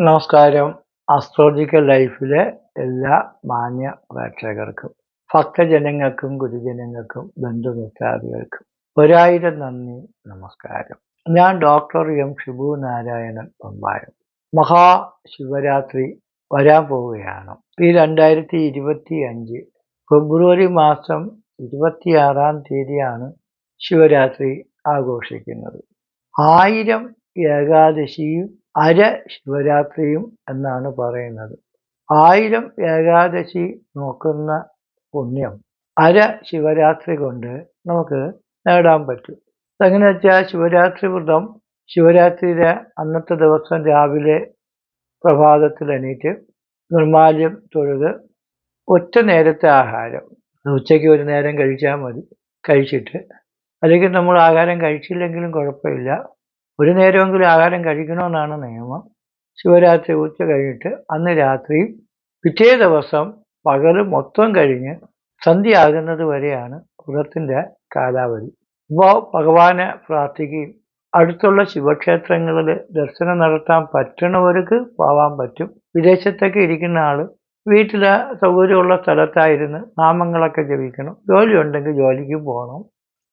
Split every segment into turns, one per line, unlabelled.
നമസ്കാരം. അസ്ട്രോളജിക്കൽ ലൈഫിലെ എല്ലാ മാന്യ പ്രേക്ഷകർക്കും ഭക്തജനങ്ങൾക്കും ഗുരുജനങ്ങൾക്കും ബന്ധുമിത്രാദികൾക്കും ഒരായിരം നന്ദി നമസ്കാരം. ഞാൻ ഡോക്ടർ എം ഷിബു നാരായണൻ പമ്പായം. മഹാശിവരാത്രി വരാൻ പോവുകയാണ്. ഈ രണ്ടായിരത്തി ഇരുപത്തി അഞ്ച് ഫെബ്രുവരി മാസം ഇരുപത്തിയാറാം തീയതിയാണ് ശിവരാത്രി ആഘോഷിക്കുന്നത്. ആയിരം ഏകാദശിയും അര ശിവരാത്രിയും എന്നാണ് പറയുന്നത്. ആയിരം ഏകാദശി നോക്കുന്ന പുണ്യം അര ശിവരാത്രി കൊണ്ട് നമുക്ക് നേടാൻ പറ്റും. എങ്ങനെ വെച്ചാൽ ശിവരാത്രി വ്രതം ശിവരാത്രിയിലെ അന്നത്തെ ദിവസം രാവിലെ പ്രഭാതത്തിൽ എണീറ്റ് നിർമാല്യം തൊഴുത് ഒറ്റ നേരത്തെ ആഹാരം. ഉച്ചയ്ക്ക് ഒരു നേരം കഴിച്ചാൽ മതി. കഴിച്ചിട്ട്. അല്ലെങ്കിൽ നമ്മൾ ആഹാരം കഴിച്ചില്ലെങ്കിലും കുഴപ്പമില്ല. ഒരു നേരമെങ്കിലും ആഹാരം കഴിക്കണമെന്നാണ് നിയമം. ശിവരാത്രി ഉച്ച കഴിഞ്ഞിട്ട് അന്ന് രാത്രിയും പിറ്റേ ദിവസം പകൽ മൊത്തം കഴിഞ്ഞ് സന്ധ്യ ആകുന്നത് വരെയാണ് വ്രതത്തിന്റെ കാലാവധി. അപ്പോൾ ഭഗവാനെ പ്രാർത്ഥിക്കുകയും അടുത്തുള്ള ശിവക്ഷേത്രങ്ങളിൽ ദർശനം നടത്താൻ പറ്റണവർക്ക് പോവാൻ പറ്റും. വിദേശത്തൊക്കെ ഇരിക്കുന്ന ആൾ വീട്ടിലെ സൗകര്യമുള്ള സ്ഥലത്തായിരുന്നു നാമങ്ങളൊക്കെ ജപിക്കണം. ജോലി ഉണ്ടെങ്കിൽ ജോലിക്ക് പോകണം.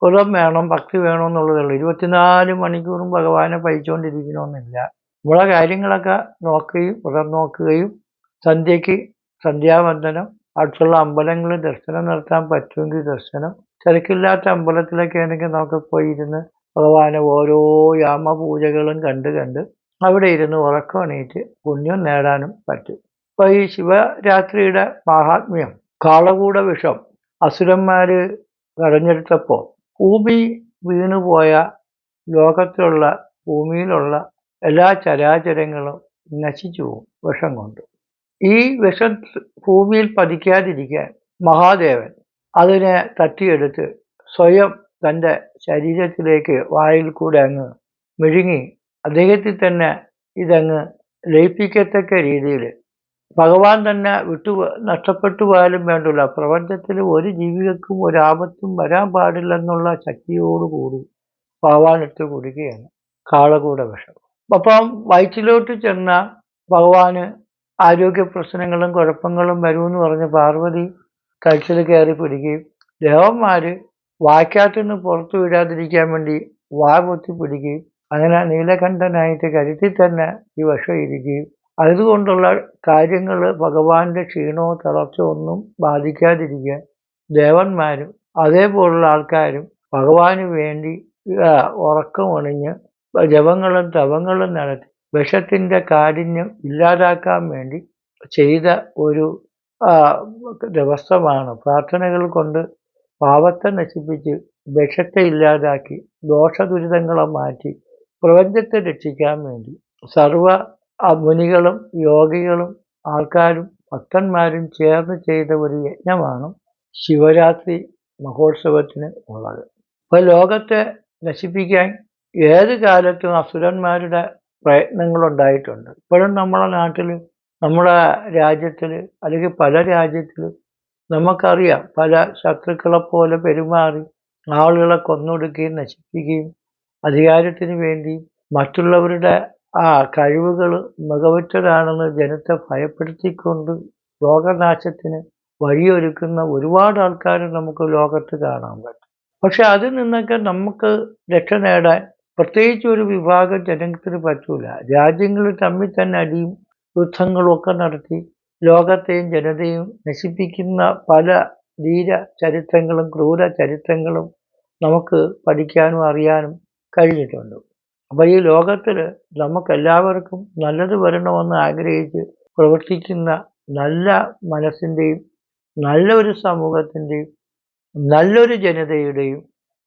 വ്രതം വേണം ഭക്തി വേണം എന്നുള്ളതുള്ളൂ ഇരുപത്തിനാല് മണിക്കൂറും ഭഗവാനെ പഴിച്ചുകൊണ്ടിരിക്കണമെന്നില്ല ഇവിടെ കാര്യങ്ങളൊക്കെ നോക്കുകയും വ്രതം നോക്കുകയും സന്ധ്യയ്ക്ക് സന്ധ്യാവന്ദനം അടുത്തുള്ള അമ്പലങ്ങളിൽ ദർശനം നടത്താൻ പറ്റുമെങ്കിൽ ദർശനം തിരക്കില്ലാത്ത അമ്പലത്തിലൊക്കെ ആണെങ്കിൽ നമുക്ക് പോയി ഇരുന്ന് ഭഗവാനെ ഓരോ യാമപൂജകളും കണ്ട് കണ്ട് അവിടെ ഇരുന്ന് ഉറക്കം എണീറ്റ് പുണ്യം നേടാനും പറ്റും. അപ്പോൾ ഈ ശിവരാത്രിയുടെ മാഹാത്മ്യം കാളകൂട വിഷം അസുരന്മാര് കടഞ്ഞെടുത്തപ്പോൾ ഭൂമി വീണുപോയ ലോകത്തിലുള്ള ഭൂമിയിലുള്ള എല്ലാ ചരാചരങ്ങളും നശിച്ചു പോകും വിഷം കൊണ്ട്. ഈ വിഷം ഭൂമിയിൽ പതിക്കാതിരിക്കാൻ മഹാദേവൻ അതിനെ തട്ടിയെടുത്ത് സ്വയം തന്റെ ശരീരത്തിലേക്ക് വായിൽ കൂടെ അങ്ങ് മെഴുങ്ങി അദ്ദേഹത്തിൽ തന്നെ ഇതങ്ങ് ലയിപ്പിക്കത്തക്ക രീതിയിൽ ഭഗവാൻ തന്നെ വിട്ടു നഷ്ടപ്പെട്ടു പോയാലും വേണ്ടില്ല. പ്രപഞ്ചത്തിൽ ഒരു ജീവികൾക്കും ഒരാപത്തും വരാൻ പാടില്ലെന്നുള്ള ശക്തിയോടുകൂടി ഭഗവാൻ ഇട്ട് കുടിക്കുകയാണ്. കാളകൂട വിഷം. അപ്പം വയറ്റിലോട്ട് ചെന്ന ഭഗവാന് ആരോഗ്യ പ്രശ്നങ്ങളും കുഴപ്പങ്ങളും വരുമെന്ന് പറഞ്ഞ് പാർവതി കഴുത്തിൽ കയറി പിടിക്കുകയും ദേവന്മാർ വായ്ക്കാത്തുനിന്ന് പുറത്തു വിടാതിരിക്കാൻ വേണ്ടി വാ പൊത്തി പിടിക്കുകയും അങ്ങനെ നീലകണ്ഠനായിട്ട് കരുതി തന്നെ ഈ വിഷം ഇരിക്കുകയും അതുകൊണ്ടുള്ള കാര്യങ്ങൾ ഭഗവാന്റെ ക്ഷീണമോ തളർച്ചയോ ഒന്നും ബാധിക്കാതിരിക്കാൻ ദേവന്മാരും അതേപോലുള്ള ആൾക്കാരും ഭഗവാന് വേണ്ടി ഉറക്കമണിഞ്ഞ് ജപങ്ങളും തവങ്ങളും നടത്തി വിഷത്തിന്റെ കാഠിന്യം ഇല്ലാതാക്കാൻ വേണ്ടി ചെയ്ത ഒരു ദിവസമാണ്. പ്രാർത്ഥനകൾ കൊണ്ട് പാപത്തെ നശിപ്പിച്ച് വിഷത്തെ ഇല്ലാതാക്കി ദോഷദുരിതങ്ങളെ മാറ്റി പ്രപഞ്ചത്തെ രക്ഷിക്കാൻ വേണ്ടി സർവ മുനികളും യോഗികളും ആൾക്കാരും ഭക്തന്മാരും ചേർന്ന് ചെയ്ത ഒരു യജ്ഞമാണ് ശിവരാത്രി മഹോത്സവത്തിന് ഉള്ളത്. അപ്പോൾ ലോകത്തെ നശിപ്പിക്കാൻ ഏത് കാലത്തും അസുരന്മാരുടെ പ്രയത്നങ്ങളുണ്ടായിട്ടുണ്ട്. ഇപ്പോഴും നമ്മളെ നാട്ടിൽ നമ്മുടെ രാജ്യത്തിൽ അല്ലെങ്കിൽ പല രാജ്യത്തിലും നമുക്കറിയാം പല ശത്രുക്കളെ പോലെ പെരുമാറി ആളുകളെ കൊന്നൊടുക്കുകയും നശിപ്പിക്കുകയും അധികാരത്തിന് വേണ്ടി മറ്റുള്ളവരുടെ ആ കഴിവുകൾ മികവുറ്റതാണെന്ന് ജനത്തെ ഭയപ്പെടുത്തിക്കൊണ്ട് ലോകനാശത്തിന് വഴിയൊരുക്കുന്ന ഒരുപാട് ആൾക്കാർ നമുക്ക് ലോകത്ത് കാണാൻ പറ്റും. പക്ഷെ അതിൽ നിന്നൊക്കെ നമുക്ക് രക്ഷ നേടാൻ പ്രത്യേകിച്ച് ഒരു വിഭാഗം ജനത്തിന് പറ്റൂല. രാജ്യങ്ങൾ തമ്മിൽ തന്നെ അടിയും യുദ്ധങ്ങളൊക്കെ നടത്തി ലോകത്തെയും ജനതയും നശിപ്പിക്കുന്ന പല ധീര ചരിത്രങ്ങളും ക്രൂര ചരിത്രങ്ങളും നമുക്ക് പഠിക്കാനും അറിയാനും കഴിഞ്ഞിട്ടുണ്ട്. അപ്പോൾ ഈ ലോകത്തിൽ നമുക്കെല്ലാവർക്കും നല്ലത് വരണമെന്ന് ആഗ്രഹിച്ച് പ്രവർത്തിക്കുന്ന നല്ല മനസ്സിന്റെയും നല്ലൊരു സമൂഹത്തിന്റെയും നല്ലൊരു ജനതയുടെയും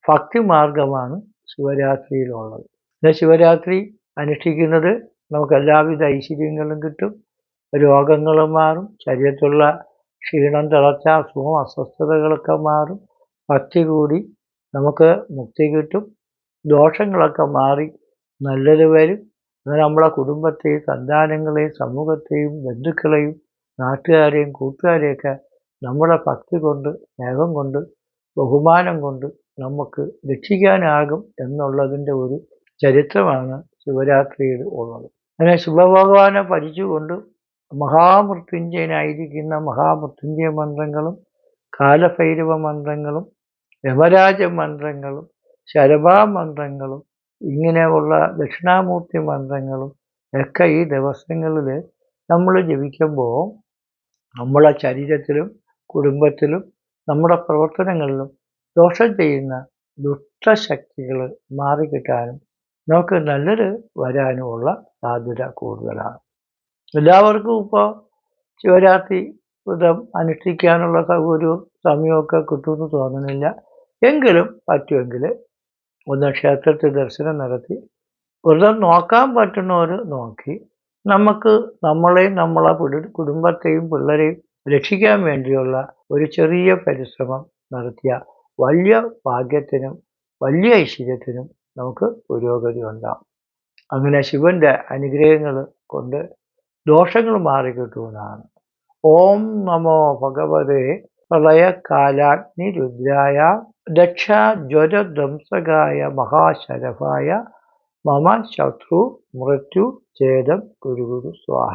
ഭക്തി മാർഗമാണ് ശിവരാത്രിയിലുള്ളത്. പിന്നെ ശിവരാത്രി അനുഷ്ഠിക്കുന്നത് നമുക്ക് എല്ലാവിധ ഐശ്വര്യങ്ങളും കിട്ടും രോഗങ്ങളും മാറും ശരീരത്തിലുള്ള ക്ഷീണം തിളച്ച അസുഖം അസ്വസ്ഥതകളൊക്കെ മാറും ഭക്തി കൂടി നമുക്ക് മുക്തി കിട്ടും ദോഷങ്ങളൊക്കെ മാറി നല്ലത് വരും. എന്നാൽ നമ്മളെ കുടുംബത്തെയും സന്താനങ്ങളെയും സമൂഹത്തെയും ബന്ധുക്കളെയും നാട്ടുകാരെയും കൂട്ടുകാരെയൊക്കെ നമ്മളെ ഭക്തി കൊണ്ട് സ്നേഹം കൊണ്ട് ബഹുമാനം കൊണ്ട് നമുക്ക് രക്ഷിക്കാനാകും എന്നുള്ളതിന്റെ ഒരു ചരിത്രമാണ് ശിവരാത്രിയിൽ ഉള്ളത്. അങ്ങനെ ശിവഭഗവാനെ ഭജിച്ചുകൊണ്ട് മഹാമൃത്യുഞ്ജയനായിരിക്കുന്ന മഹാമൃത്യുഞ്ജയ മന്ത്രങ്ങളും കാലഭൈരവ മന്ത്രങ്ങളും യമരാജ മന്ത്രങ്ങളും ശരഭാ മന്ത്രങ്ങളും ഇങ്ങനെയുള്ള ദക്ഷിണാമൂർത്തി മന്ത്രങ്ങളും ഒക്കെ ഈ ദിവസങ്ങളിൽ നമ്മൾ ജപിക്കുമ്പോൾ നമ്മളെ ശരീരത്തിലും കുടുംബത്തിലും നമ്മുടെ പ്രവർത്തനങ്ങളിലും ദോഷം ചെയ്യുന്ന ദുഷ്ടശക്തികൾ മാറിക്കിട്ടാനും നമുക്ക് നല്ലൊരു വരാനുമുള്ള സാധ്യത കൂടുതലാണ്. എല്ലാവർക്കും ഇപ്പോൾ ശിവരാത്രി വ്രതം അനുഷ്ഠിക്കാനുള്ള സൗകര്യവും സമയമൊക്കെ കിട്ടുമെന്ന് തോന്നുന്നില്ല എങ്കിലും പറ്റുമെങ്കിൽ ഒന്ന് ക്ഷേത്രത്തിൽ ദർശനം നടത്തി. വെറുതെ നോക്കാൻ പറ്റുന്നവർ നോക്കി. നമുക്ക് നമ്മളെയും നമ്മളെ കുടു- കുടുംബത്തെയും പിള്ളേരെയും രക്ഷിക്കാൻ വേണ്ടിയുള്ള ഒരു ചെറിയ പരിശ്രമം നടത്തിയ വലിയ ഭാഗ്യത്തിനും വലിയ ഐശ്വര്യത്തിനും നമുക്ക് പുരോഗതി ഉണ്ടാകും അങ്ങനെ ശിവന്റെ അനുഗ്രഹങ്ങൾ കൊണ്ട് ദോഷങ്ങൾ മാറിക്കിട്ടുമെന്നാണ് ഓം നമോ ഭഗവതേ. പ്രളയകാലാഗ്നി രുദ്രായ ദക്ഷാജ്വരധ്വംസകായ മഹാശരഭായ മമ ശത്രു മൃത്യു ഛേദം ഗുരുഗുരു സ്വാഹ.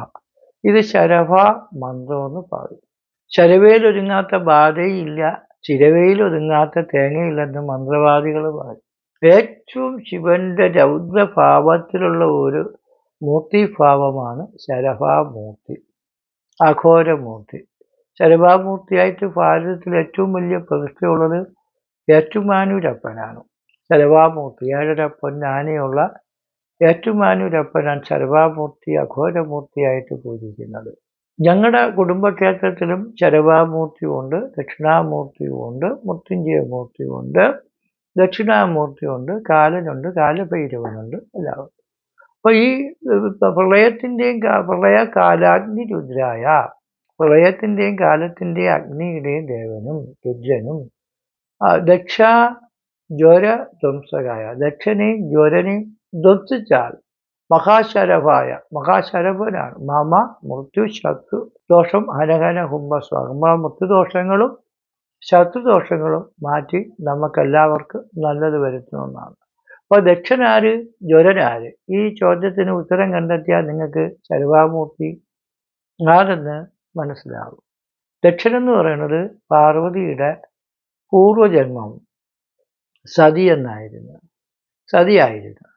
ഇത് ശരഭ മന്ത്രമെന്ന് പറയും. ശരവയിലൊരുങ്ങാത്ത ബാധയില്ല ചിരവയിലൊതുങ്ങാത്ത തേങ്ങയില്ലെന്ന് മന്ത്രവാദികൾ പറയും. ഏറ്റവും ശിവന്റെ രൗദ്രഭാവത്തിലുള്ള ഒരു മൂർത്തിഭാവമാണ് ശരഭാമൂർത്തി അഘോരമൂർത്തി. ശരഭാമൂർത്തിയായിട്ട് ഭാരതത്തിൽ ഏറ്റവും വലിയ പ്രതിഷ്ഠയുള്ളത് ഏറ്റുമാനൂരപ്പനാണ്. ശരഭാമൂർത്തി ഏഴരപ്പൻ ആനയുള്ള ഏറ്റുമാനൂരപ്പനാണ് ശരഭാമൂർത്തി അഘോരമൂർത്തിയായിട്ട് പൂജിക്കുന്നത്. ഞങ്ങളുടെ കുടുംബക്ഷേത്രത്തിലും ശരഭാമൂർത്തിയുണ്ട് ദക്ഷിണാമൂർത്തിയുമുണ്ട് മൃത്യുഞ്ജയമൂർത്തിയുണ്ട് ദക്ഷിണാമൂർത്തിയുണ്ട് കാലനുണ്ട് കാലഭൈരവനുണ്ട് എല്ലാവരും. അപ്പോൾ ഈ പ്രളയത്തിന്റെയും പ്രളയ കാലാഗ്നി രുദ്രായ പ്രളയത്തിന്റെയും കാലത്തിന്റെയും അഗ്നിയുടെയും ദേവനും രുദ്രനും ദക്ഷ ജ്വര ധ്വംസകായ. ദക്ഷനെയും ജ്വരനെയും ധ്വംസിച്ചാൽ മഹാശരഭായ മഹാശരഭനാണ്. മമ മൃത്യു ശത്രു ദോഷം ഹനഹന ഹുംഭസ്വാഹം നമ്മളെ മൃത്യുദോഷങ്ങളും ശത്രുദോഷങ്ങളും മാറ്റി നമുക്കെല്ലാവർക്കും നല്ലത് വരുത്തുന്ന ഒന്നാണ് അപ്പോൾ ദക്ഷനാര് ജ്വരനാര് ഈ ചോദ്യത്തിന് ഉത്തരം കണ്ടെത്തിയാൽ നിങ്ങൾക്ക് ശരഭാമൂർത്തി ആരെന്ന് മനസ്സിലാവും ദക്ഷൻ എന്ന് പറയുന്നത് പാർവതിയുടെ പൂർവജന്മം സതി എന്നായിരുന്നു. സതിയായിരുന്നു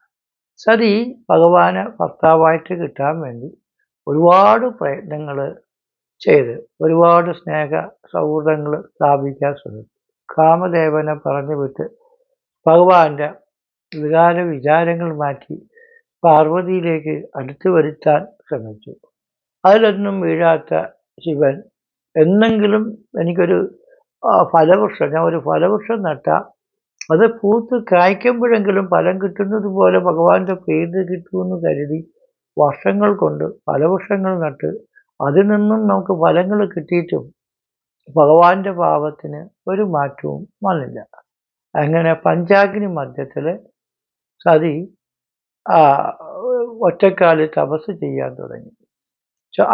സതി ഭഗവാന് ഭർത്താവായിട്ട് കിട്ടാൻ വേണ്ടി ഒരുപാട് പ്രയത്നങ്ങൾ ചെയ്ത് ഒരുപാട് സ്നേഹ സൗഹൃദങ്ങൾ സ്ഥാപിക്കാൻ ശ്രമിച്ചു. കാമദേവനെ പറഞ്ഞു വിട്ട് ഭഗവാന്റെ വികാര വിചാരങ്ങൾ മാറ്റി പാർവതിയിലേക്ക് അടുത്തു വരുത്താൻ ശ്രമിച്ചു. അതിലൊന്നും വീഴാത്ത ശിവൻ എന്നെങ്കിലും എനിക്കൊരു ഫലവൃക്ഷം. ഞാൻ ഒരു ഫലവൃക്ഷം നട്ട. അത് പൂത്ത് കായ്ക്കുമ്പോഴെങ്കിലും ഫലം കിട്ടുന്നത് പോലെ ഭഗവാന്റെ പേര് കിട്ടുമെന്ന് കരുതി വർഷങ്ങൾ കൊണ്ട് ഫലവൃക്ഷങ്ങൾ നട്ട് അതിൽ നിന്നും നമുക്ക് ഫലങ്ങൾ കിട്ടിയിട്ടും ഭഗവാന്റെ ഭാവത്തിന് ഒരു മാറ്റവും വന്നില്ല. അങ്ങനെ പഞ്ചാഗ്നി മധ്യത്തിൽ സതി ഒറ്റക്കാലിൽ തപസ് ചെയ്യാൻ തുടങ്ങി.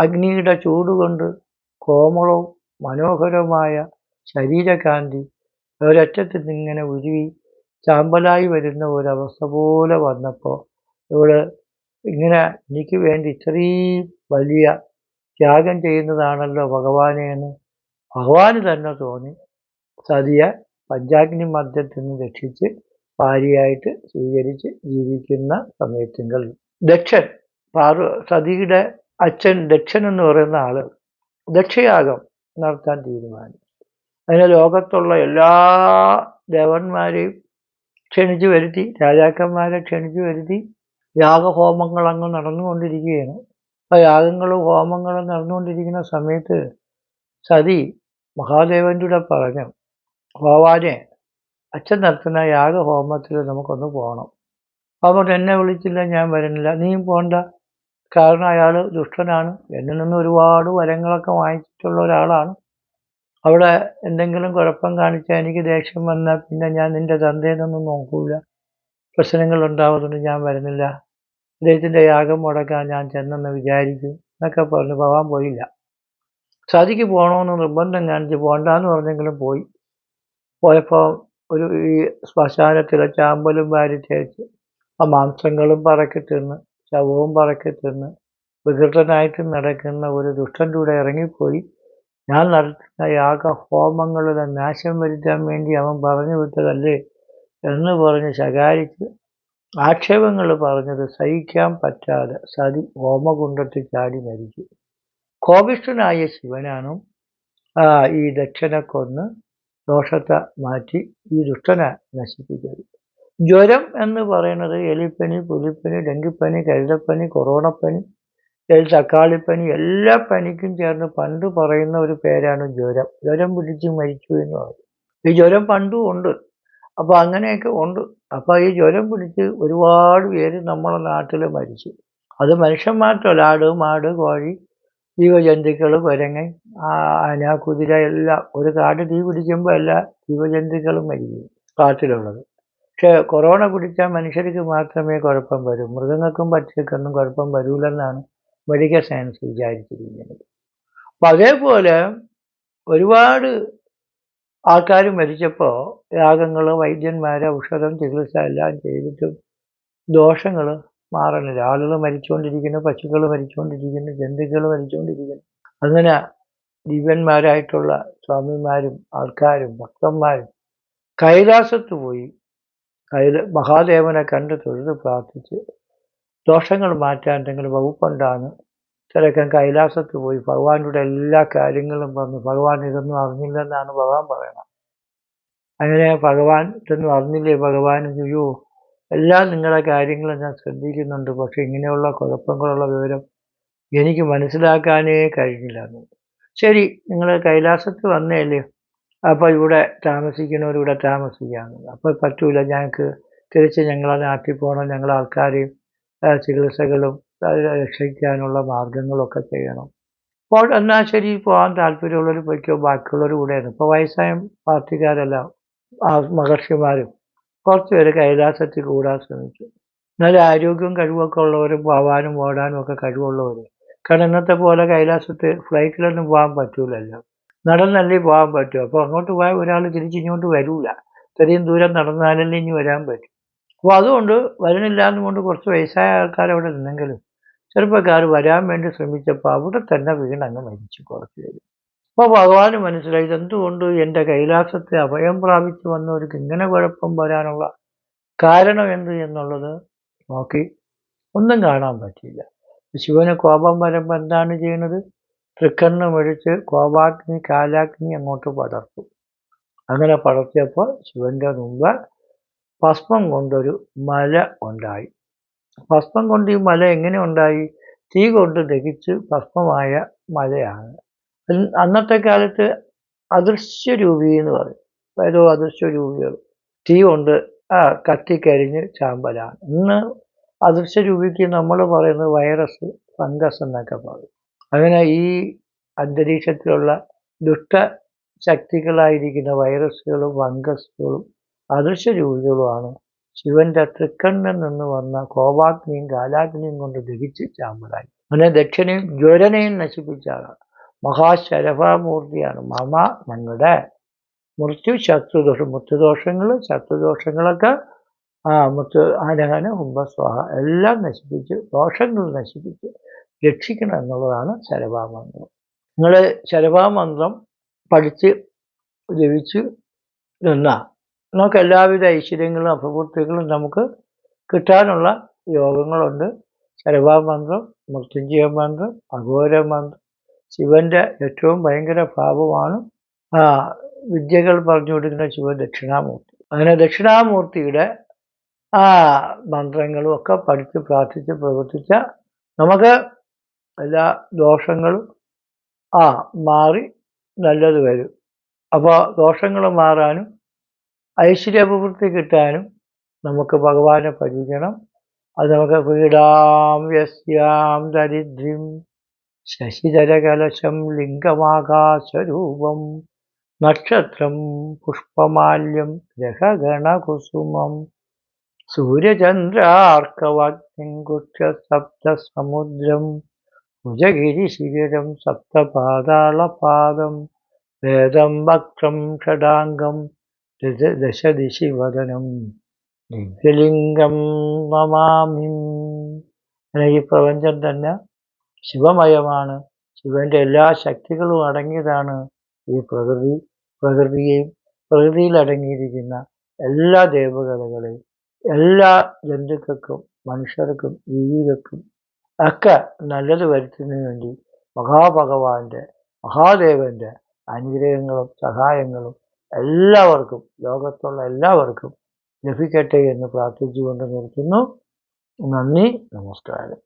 അഗ്നിയുടെ ചൂടുകൊണ്ട് കോമളവും മനോഹരമായ ശരീരകാന്തി ഒരറ്റത്ത് നിന്നിങ്ങനെ ഉരുവി ചാമ്പലായി വരുന്ന ഒരവസ്ഥ പോലെ വന്നപ്പോൾ ഇവിടെ ഇങ്ങനെ എനിക്ക് വേണ്ടി ഇത്രയും വലിയ ത്യാഗം ചെയ്യുന്നതാണല്ലോ ഭഗവാനെ എന്ന് ഭഗവാന് തന്നെ തോന്നി. സതിയെ പഞ്ചാഗ്നി മദ്യത്തിൽ നിന്ന് രക്ഷിച്ച് ഭാര്യയായിട്ട് സ്വീകരിച്ച് ജീവിക്കുന്ന സമയത്തെങ്കിൽ ദക്ഷൻ പാർവ സതിയുടെ അച്ഛൻ ദക്ഷൻ എന്ന് പറയുന്ന ആൾ ദക്ഷയാഗം നടത്താൻ തീരുമാനിച്ചു. അതിന് ലോകത്തുള്ള എല്ലാ ദേവന്മാരെയും ക്ഷണിച്ചു വരുത്തി രാജാക്കന്മാരെ ക്ഷണിച്ചു വരുത്തി യാഗഹോമങ്ങൾ അങ്ങ് നടന്നുകൊണ്ടിരിക്കുകയാണ്. ആ യാഗങ്ങളും ഹോമങ്ങളും നടന്നുകൊണ്ടിരിക്കുന്ന സമയത്ത് സതി മഹാദേവന്റെ കൂടെ പറഞ്ഞു ഭഗവാനെ അച്ഛൻ നടത്തുന്ന യാഗഹോമത്തിൽ നമുക്കൊന്ന് പോകണം അപ്പോൾ എന്നെ വിളിച്ചില്ല ഞാൻ വരുന്നില്ല. നീയും പോണ്ട. കാരണം അയാൾ ദുഷ്ടനാണ്. എന്നിൽ നിന്ന് ഒരുപാട് വരങ്ങളൊക്കെ വാങ്ങിച്ചിട്ടുള്ള ഒരാളാണ്. അവിടെ എന്തെങ്കിലും കുഴപ്പം കാണിച്ചാൽ എനിക്ക് ദേഷ്യം വന്നാൽ പിന്നെ ഞാൻ നിന്റെ തന്തേനൊന്നും നോക്കൂല. പ്രശ്നങ്ങൾ ഉണ്ടാവുന്നുണ്ട് ഞാൻ വരുന്നില്ല. അദ്ദേഹത്തിന്റെ യാഗം മുടക്കാൻ ഞാൻ ചെന്നെന്ന് വിചാരിക്കും എന്നൊക്കെ പറഞ്ഞ് പോകാൻ പോയില്ല. സതിക്ക് പോകണമെന്ന് നിർബന്ധം കാണിച്ച് പോകണ്ടെന്ന് പറഞ്ഞെങ്കിലും പോയി. പോയപ്പോൾ ഒരു ഈ ശ്മശാനത്തിലെ ചാമ്പലും വാരി തേച്ച് ആ മാംസങ്ങളും പറക്കി തിന്ന് ശവവും പറക്കി തിന്ന് വികൃതനായിട്ട് നടക്കുന്ന ഒരു ദുഷ്ടന്റെ കൂടെ ഇറങ്ങിപ്പോയി. ഞാൻ നടത്തുന്ന യാഗ ഹോമങ്ങളുടെ നാശം വരുത്താൻ വേണ്ടി അവൻ പറഞ്ഞു വിട്ടതല്ലേ എന്ന് പറഞ്ഞ് ശകാരിച്ച് ആക്ഷേപങ്ങൾ പറഞ്ഞത് സഹിക്കാൻ പറ്റാതെ സതി ഹോമകുണ്ടത്തിൽ ചാടി മരിച്ചു. കോപിഷ്ഠനായ ശിവനാണ് ആ, ഈ ദക്ഷനെ കൊന്ന് ദോഷത്തെ മാറ്റി ഈ ദുഷ്ടനെ നശിപ്പിച്ചത്. ജ്വരം എന്ന് പറയുന്നത് എലിപ്പനി പുലിപ്പനി ഡെങ്കിപ്പനി കഴുതപ്പനി കൊറോണപ്പനി തക്കാളിപ്പനി എല്ലാ പനിക്കും ചേർന്ന് പണ്ട് പറയുന്ന ഒരു പേരാണ് ജ്വരം. ജ്വരം പിടിച്ച് മരിച്ചു എന്ന് പറയും ഈ ജ്വരം പണ്ടും ഉണ്ട്. അപ്പോൾ അങ്ങനെയൊക്കെ ഉണ്ട്. അപ്പോൾ ഈ ജ്വരം പിടിച്ച് ഒരുപാട് പേര് നമ്മളെ നാട്ടിൽ മരിച്ചു. അത് മനുഷ്യൻ മാത്രമല്ല. ആട് മാട് കോഴി ജീവജന്തുക്കൾ കുരങ്ങൻ ആന കുതിര എല്ലാം. ഒരു കാട് തീ പിടിക്കുമ്പോൾ എല്ലാ ജീവജന്തുക്കളും മരിക്കും കാട്ടിലുള്ളത്. പക്ഷേ കൊറോണ പിടിച്ചാൽ മനുഷ്യർക്ക് മാത്രമേ കുഴപ്പം വരൂ. മൃഗങ്ങൾക്കും പക്ഷികൾക്കൊന്നും കുഴപ്പം വരൂലെന്നാണ് മെഡിക്കൽ സയൻസ് വിചാരിച്ചിരിക്കുന്നത്. അപ്പം അതേപോലെ ഒരുപാട് ആൾക്കാർ മരിച്ചപ്പോൾ യാഗങ്ങൾ വൈദ്യന്മാർ ഔഷധം ചികിത്സ എല്ലാം ചെയ്തിട്ടും ദോഷങ്ങൾ മാറണില്ല. ആളുകൾ മരിച്ചുകൊണ്ടിരിക്കുന്നു പശുക്കൾ മരിച്ചുകൊണ്ടിരിക്കുന്നു ജന്തുക്കൾ മരിച്ചുകൊണ്ടിരിക്കുന്നു അങ്ങനെ ദിവ്യന്മാരായിട്ടുള്ള സ്വാമിമാരും ആൾക്കാരും ഭക്തന്മാരും കൈലാസത്ത് പോയി. കൈല മഹാദേവനെ കണ്ട് തൊഴുത് പ്രാർത്ഥിച്ച് ദോഷങ്ങൾ മാറ്റാൻ എന്തെങ്കിലും വകുപ്പുണ്ടാണ് ചിലക്കൻ കൈലാസത്ത് പോയി ഭഗവാനുടെ എല്ലാ കാര്യങ്ങളും പറഞ്ഞു. ഭഗവാൻ ഇതൊന്നും അറിഞ്ഞില്ലെന്നാണ് ഭഗവാൻ പറയുന്നത്. അങ്ങനെ ഭഗവാൻ ഇതൊന്നും അറിഞ്ഞില്ലേ? ഭഗവാൻ അയ്യോ എല്ലാ നിങ്ങളുടെ കാര്യങ്ങളും ഞാൻ ശ്രദ്ധിക്കുന്നുണ്ട്. പക്ഷെ ഇങ്ങനെയുള്ള കുഴപ്പങ്ങളുള്ള വിവരം എനിക്ക് മനസ്സിലാക്കാനേ കഴിഞ്ഞില്ല ശരി നിങ്ങൾ കൈലാസത്ത് വന്നേല്ലേ അപ്പോൾ ഇവിടെ താമസിക്കുന്നവരിവിടെ താമസിക്കാമെന്ന് അപ്പോൾ പറ്റൂല ഞങ്ങൾക്ക് തിരിച്ച് ഞങ്ങളെ നാട്ടിൽ പോകണം ഞങ്ങളെ ആൾക്കാരെയും ചികിത്സകളും രക്ഷിക്കാനുള്ള മാർഗങ്ങളൊക്കെ ചെയ്യണം. അപ്പോൾ എന്നാൽ ശരി പോകാൻ താല്പര്യമുള്ളവർ പോയിക്കോ ബാക്കിയുള്ളവർ കൂടെയാണ്. ഇപ്പോൾ വയസ്സായ പാർട്ടിക്കാരല്ല ആ മഹർഷിമാരും കുറച്ച് പേര് കൈലാസത്തിൽ കൂടാൻ ശ്രമിച്ചു. നല്ല ആരോഗ്യവും കഴിവൊക്കെ ഉള്ളവരും പോവാനും ഓടാനും ഒക്കെ കഴിവുള്ളവർ കാരണം ഇന്നത്തെ പോലെ കൈലാസത്ത് ഫ്ലൈറ്റിലൊന്നും പോകാൻ പറ്റൂലല്ലോ. നടന്നല്ലേ പോകാൻ പറ്റും. അപ്പോൾ അങ്ങോട്ട് പോയാൽ ഒരാൾ തിരിച്ചിങ്ങോട്ട് വരൂല. ഇത്രയും ദൂരം നടന്നാലല്ലേ ഇനി വരാൻ പറ്റും. അപ്പോൾ അതുകൊണ്ട് വരുന്നില്ല എന്നുകൊണ്ട് കുറച്ച് വയസ്സായ ആൾക്കാർ അവിടെ നിന്നെങ്കിലും ചെറുപ്പക്കാർ വരാൻ വേണ്ടി ശ്രമിച്ചപ്പോൾ അവിടെ തന്നെ വീണങ്ങ് മരിച്ചു കുറച്ച് പേര്. അപ്പോൾ ഭഗവാന് മനസ്സിലായി ഇതെന്തുകൊണ്ട് എന്റെ കൈലാസത്തെ അഭയം പ്രാപിച്ചു വന്നവർക്ക് ഇങ്ങനെ കുഴപ്പം വരാനുള്ള കാരണം എന്ത് എന്നുള്ളത് നോക്കി. ഒന്നും കാണാൻ പറ്റിയില്ല. ശിവന് കോപം വരുമ്പോൾ എന്താണ് ചെയ്യുന്നത്? തൃക്കണ്ണ് മെഴിച്ച് കോപാഗ്നി കാലാഗ്നി അങ്ങോട്ട് പടർത്തും. അങ്ങനെ പടർത്തിയപ്പോൾ ശിവന്റെ മുമ്പ് ഭസ്മം കൊണ്ടൊരു മല ഉണ്ടായി. ഭസ്മം കൊണ്ട് ഈ മല എങ്ങനെ ഉണ്ടായി? തീ കൊണ്ട് ദഹിച്ച് ഭസ്മമായ മലയാണ്. അന്നത്തെ കാലത്ത് അദൃശ്യരൂപി എന്ന് പറയും. ഏതോ അദൃശ്യരൂപികൾ. തീ കൊണ്ട് ആ കത്തിക്കരിഞ്ഞ് ചാമ്പലാണ്. ഇന്ന് അദൃശ്യരൂപിക്ക് നമ്മൾ പറയുന്നത് വൈറസ് ഫംഗസ് എന്നൊക്കെ പറയും. അങ്ങനെ ഈ അന്തരീക്ഷത്തിലുള്ള ദുഷ്ട ശക്തികളായിരിക്കുന്ന വൈറസുകളും ഫംഗസുകളും അദൃശ്യരൂപികളുമാണ് ശിവന്റെ തൃക്കണ്ണിൽ നിന്ന് വന്ന കോപാഗ്നിയും കാലാഗ്നിയും കൊണ്ട് ദഹിച്ച് ചാമ്പലായി. അങ്ങനെ ദക്ഷിണയും ജ്വരനെയും നശിപ്പിച്ച ആളാണ് മഹാശരഭാമൂർത്തിയാണ് മമ ഞങ്ങളുടെ. മൃത്യു ശത്രുദോഷം മൃത്യുദോഷങ്ങൾ ശത്രുദോഷങ്ങളൊക്കെ ആ മൃത്യു ആനഹന ഹുംബസ്വാഹ എല്ലാം നശിപ്പിച്ച് ദോഷങ്ങൾ നശിപ്പിച്ച് രക്ഷിക്കണം എന്നുള്ളതാണ് ശരഭാമന്ത്രം. നിങ്ങൾ ശരഭാമന്ത്രം പഠിച്ച് ജപിച്ച് നിന്നാൽ നമുക്ക് എല്ലാവിധ ഐശ്വര്യങ്ങളും അഭിവൃദ്ധികളും നമുക്ക് കിട്ടാനുള്ള യോഗങ്ങളുണ്ട്. ശരഭാമന്ത്രം മൃത്യുഞ്ജയ മന്ത്രം അഘോര മന്ത്രം. ശിവന്റെ ഏറ്റവും ഭയങ്കര ഭാവമാണ് വിദ്യകൾ പറഞ്ഞു കൊടുക്കുന്ന ശിവ ദക്ഷിണാമൂർത്തി. അങ്ങനെ ദക്ഷിണാമൂർത്തിയുടെ ആ മന്ത്രങ്ങളും ഒക്കെ പഠിച്ച് പ്രാർത്ഥിച്ച് പ്രവർത്തിച്ച നമുക്ക് എല്ലാ ദോഷങ്ങളും ആ മാറി നല്ലത് വരും. അപ്പോൾ ദോഷങ്ങൾ മാറാനും ഐശ്വര്യപ്രവൃത്തി കിട്ടാനും നമുക്ക് ഭഗവാനെ ഭജിക്കണം. അത് നമുക്ക് പീഡാം യസ്യാം ദരിദ്രം ശശിധരകലശം ലിംഗമാകാശരൂപം നക്ഷത്രം പുഷ്പമാല്യം ഗ്രഹഗണകുസുമം സൂര്യചന്ദ്രാർക്കവഗ്നിങ്കുക്ഷ സപ്തസമുദ്രം ഭുജഗിരിശിഖരം സപ്തപാതാളപാദം വേദം വക്രം ഷഡാംഗം ദശ- ദശദിശി വദനം ദിവ്യലിംഗം നമാമി അല്ലെങ്കിൽ ഈ പ്രപഞ്ചം തന്നെ ശിവമയമാണ്. ശിവന്റെ എല്ലാ ശക്തികളും അടങ്ങിയതാണ് ഈ പ്രകൃതി പ്രകൃതിയെയും പ്രകൃതിയിൽ അടങ്ങിയിരിക്കുന്ന എല്ലാ ദേവകലകളെയും എല്ലാ ജന്തുക്കൾക്കും മനുഷ്യർക്കും ജീവികൾക്കും ഒക്കെ നല്ലത് വരുത്തുന്നതിന് വേണ്ടി മഹാഭഗവാന്റെ മഹാദേവന്റെ അനുഗ്രഹങ്ങളും സഹായങ്ങളും എല്ലാവർക്കും ലോകത്തുള്ള എല്ലാവർക്കും ലഭിക്കട്ടെ എന്ന് പ്രാർത്ഥിച്ചുകൊണ്ട് നിർത്തുന്നു. നന്ദി നമസ്കാരം.